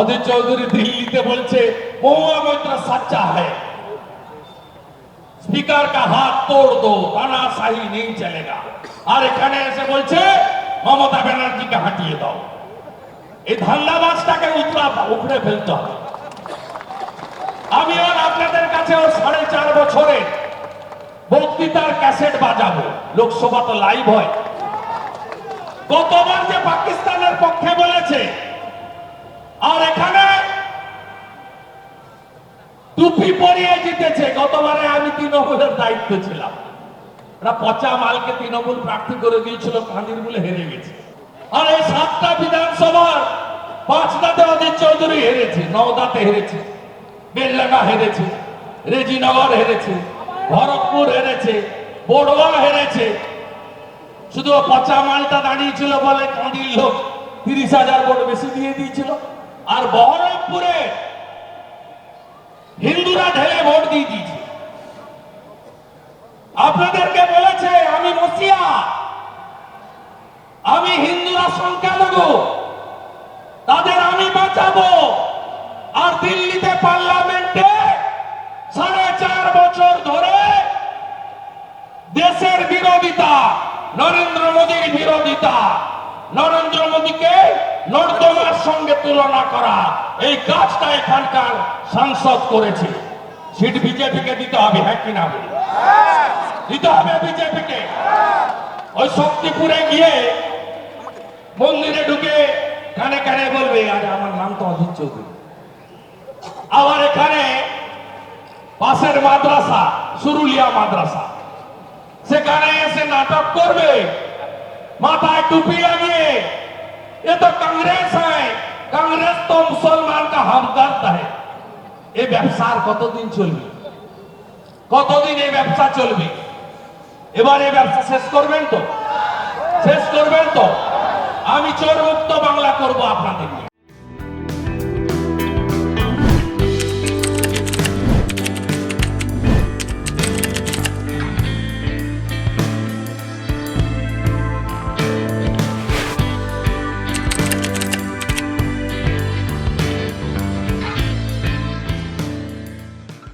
অধীর চৌধুরী দিল্লিতে বলছে है স্পিকার কা হাত তোড় দো তানাশাহি নেই চলেগা। আর এখানে এসে বলছে, মমতা ব্যানার্জিকে হাঁটিয়ে দাও। এই ধান্দাবাজটাকে উতরা, উখড়ে ফেলতে হবে। আমি আর আপনাদের কাছে ওর সাড়ে চার বছরে বক্তৃতার ক্যাসেট বাজাবো। লোকসভা তো লাইভ হয়। গতবার যে পাকিস্তানের পক্ষে বলেছে আর এখানে টুপি পরিয়ে জিতেছে। গতবারে আমি তৃণমূলের দায়িত্ব ছিলাম। এটা পচা মালকে তৃণমূল প্রার্থী করে দিয়েছিল কাঁদির বলে হেরে গেছে। আর এই সাতটা বিধানসভার পাঁচটাতে অজিত চৌধুরী হেরেছে, নওদাতে হেরেছে, বেলডাঙ্গা হেরেছে, রেজিনগর হেরেছে, ভরতপুর হেরেছে বড়ুয়া হেরেছে। শুধু পচা মালটা দাঁড়িয়েছিল বলে কাঁদির লোক তিরিশ হাজার ভোট বেশি দিয়ে দিয়েছিল। আর বহরমপুরে ভোট দিয়েছে। আপনাদেরকে বলেছে, আমি মসিয়া, আমি হিন্দুরা সংখ্যালঘু, তাদের আমি বাঁচাবো। আর দিল্লিতে পার্লামেন্টে সাড়ে চার বছর ধরে দেশের বিরোধিতা, নরেন্দ্র মোদীর বিরোধিতা, নরেন্দ্র মোদীকে নর্দমার সঙ্গে তুলনা করা, এই কাজটা এখানকার সাংসদ করেছে। সিট বিজেপিকে দিতে হবে হ্যাঁ কিনা বলি দিতে হবে বিজেপিকে ওই শক্তিপুরে গিয়ে মন্দিরে ঢুকে কানে কানে বলবে আরে আমার নাম তো অজিত চৌধুরী আবার এখানে পাশের মাদ্রাসা সুরুলিয়া মাদ্রাসা সেখানে এসে নাটক করবে মাথায় টুপি লাগিয়ে ये तो कांग्रेस है कांग्रेस तो मुसलमान का हमदर्द है এই ব্যবসা আর কতদিন চলবে? কতদিন এই ব্যবসা চলবে? এবার এই ব্যবসা শেষ করবেন তো? শেষ করবেন তো? আমি চোর মুক্ত বাংলা করব আপনাদের